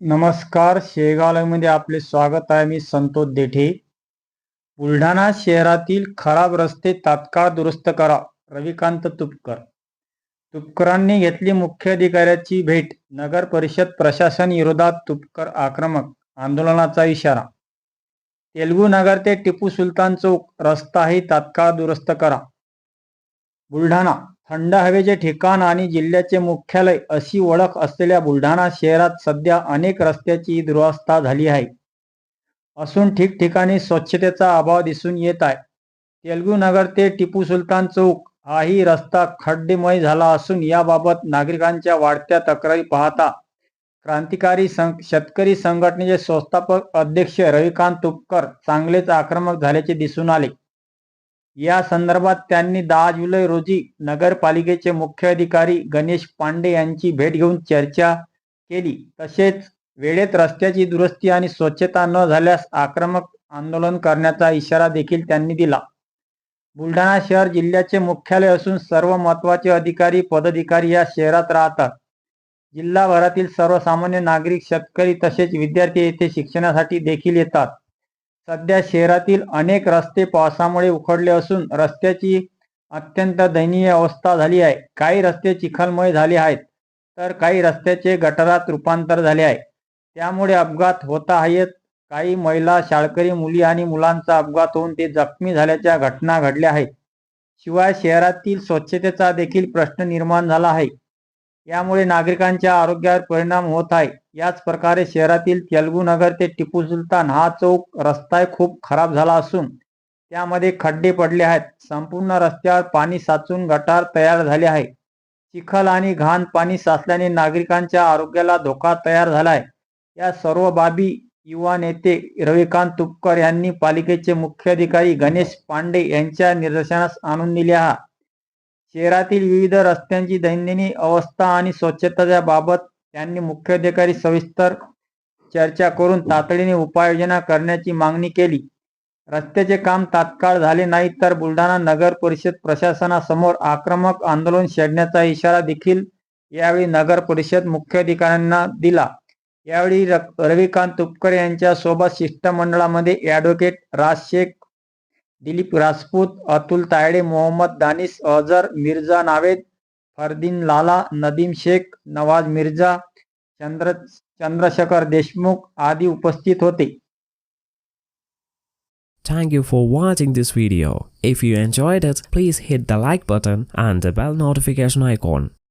नमस्कार शेगावमध्ये आपले स्वागत आहे. मी संतोष देठे. बुलढाणा शहरातील खराब रस्ते तात्काळ दुरुस्त करा. रविकांत तुपकर. तुपकरांनी घेतली मुख्य अधिकाऱ्याची भेट. नगर परिषद प्रशासन विरोधात तुपकर आक्रमक. आंदोलनाचा इशारा. तेलगू नगर ते टिपू सुलतान चौक. रस्ताही तात्काळ दुरुस्त करा. बुलढाणा थंड हवेचे ठिकाण आणि जिल्ह्याचे मुख्यालय अशी ओळख असलेल्या बुलढाणा शहरात सध्या अनेक रस्त्याची दुरावस्था झाली आहे. असून ठिकठिकाणी स्वच्छतेचा अभाव दिसून येत आहे. तेलगू नगर ते टिपू सुलतान चौक हाही रस्ता खड्डेमय झाला असून याबाबत नागरिकांच्या वाढत्या तक्रारी पाहता क्रांतिकारी सं शेतकरी संघटनेचे संस्थापक अध्यक्ष रविकांत तुपकर चांगलेच आक्रमक झाल्याचे दिसून आले. या संदर्भात त्यांनी दहा जुलै रोजी नगरपालिकेचे मुख्य अधिकारी गणेश पांडे यांची भेट घेऊन चर्चा केली. तसेच वेळेत रस्त्याची दुरुस्ती आणि स्वच्छता न झाल्यास आक्रमक आंदोलन करण्याचा इशारा देखील त्यांनी दिला. बुलढाणा शहर जिल्ह्याचे मुख्यालय असून सर्व महत्त्वाचे अधिकारी पदाधिकारी या शहरात राहतात. जिल्हाभरातील सर्वसामान्य नागरिक शेतकरी तसेच विद्यार्थी येथे शिक्षणासाठी देखील येतात. सध्या शहरातील अनेक रस्ते पावसामुळे उखडले असून रस्त्याची अत्यंत दयनीय अवस्था झाली आहे. काही रस्ते चिखलमय झाले आहेत तर काही रस्त्याचे गटारात रूपांतर झाले आहे. त्यामुळे अपघात होता आहेत. काही महिला शाळकरी मुली आणि मुलांचा अपघात होऊन ते जखमी झाल्याच्या घटना घडल्या आहेत. शिवाय शहरातील स्वच्छतेचा देखील प्रश्न निर्माण झाला आहे. यामुळे नागरिकांच्या आरोग्यावर परिणाम होत आहे. याच प्रकारे शहरातील तेलगू नगर ते टिपू सुलतान हा चौक रस्ता खूप खराब झाला असून त्यामध्ये खड्डे पडले आहेत. संपूर्ण रस्त्यावर पाणी साचून गटार तयार झाले आहे. चिखल आणि घाण पाणी साचल्याने नागरिकांच्या आरोग्याला धोका तयार झालाय या सर्व बाबी युवा नेते रविकांत तुपकर यांनी पालिकेचे मुख्य अधिकारी गणेश पांडे यांच्या निदर्शनास आणून दिल्या शहरातील विविध रस्त्यांची दैनंदिन अवस्था आणि स्वच्छतेच्या बाबत त्यांनी मुख्याधिकारी सविस्तर चर्चा करून तातडीने उपाययोजना करण्याची मागणी केली. रस्त्याचे काम तात्काळ झाले नाही तर बुलढाणा नगर परिषद प्रशासनासमोर आक्रमक आंदोलन छेडण्याचा इशारा देखील यावेळी नगर परिषद मुख्याधिकाऱ्यांना दिला. यावेळी रविकांत तुपकर यांच्या सोबत शिष्टमंडळामध्ये ॲडव्होकेट राज शेख दिलीप राजपूत अतुल तायडे मोहम्मद दानिश अजर मिर्झा नावेद फरदीन लाला नदीम शेख नवाज मिर्झा चंद्र चंद्रशेखर देशमुख आदी उपस्थित होते Thank you for watching this video. If you enjoyed it, please hit the like button and the bell notification icon.